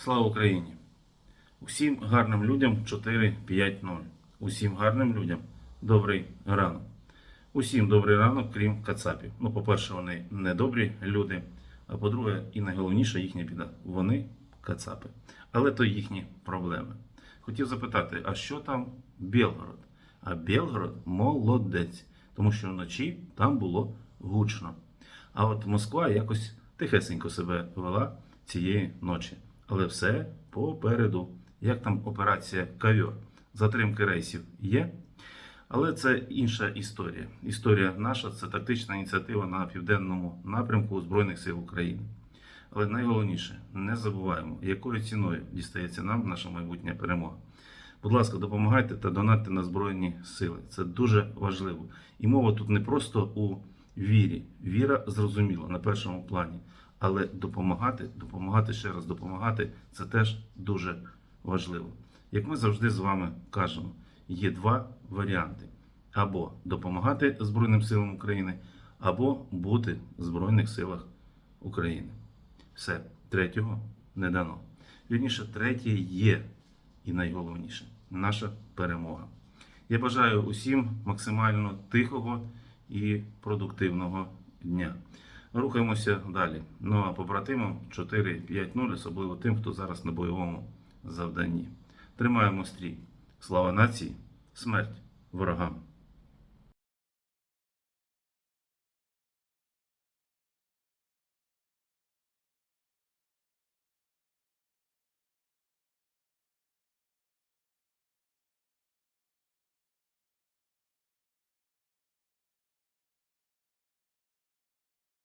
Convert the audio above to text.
Слава Україні! Усім гарним людям 4-5-0. Усім гарним людям добрий ранок. Усім добрий ранок, крім Кацапів. Ну, по-перше, вони не добрі люди. А по-друге, і найголовніше їхня біда. Вони Кацапи. Але то їхні проблеми. Хотів запитати, а що там Білгород? А Білгород молодець, тому що вночі там було гучно. А от Москва якось тихесенько себе вела цієї ночі. Але все попереду. Як там операція Кавьор? Затримки рейсів є. Але це інша історія. Історія наша це тактична ініціатива на південному напрямку Збройних сил України. Але найголовніше, не забуваємо, якою ціною дістається нам наша майбутня перемога. Будь ласка, допомагайте та донатьте на Збройні сили. Це дуже важливо. І мова тут не просто у вірі. Віра зрозуміла на першому плані. Але допомагати, допомагати ще раз допомагати це теж дуже важливо. Як ми завжди з вами кажемо, є два варіанти: або допомагати Збройним силам України, або бути в Збройних силах України. Все, третього не дано. Вірніше, третє є і найголовніше наша перемога. Я бажаю усім максимально тихого і продуктивного дня. Рухаємося далі. Ну а побратимам 4-5-0, особливо тим, хто зараз на бойовому завданні. Тримаємо стрій. Слава нації, смерть ворогам!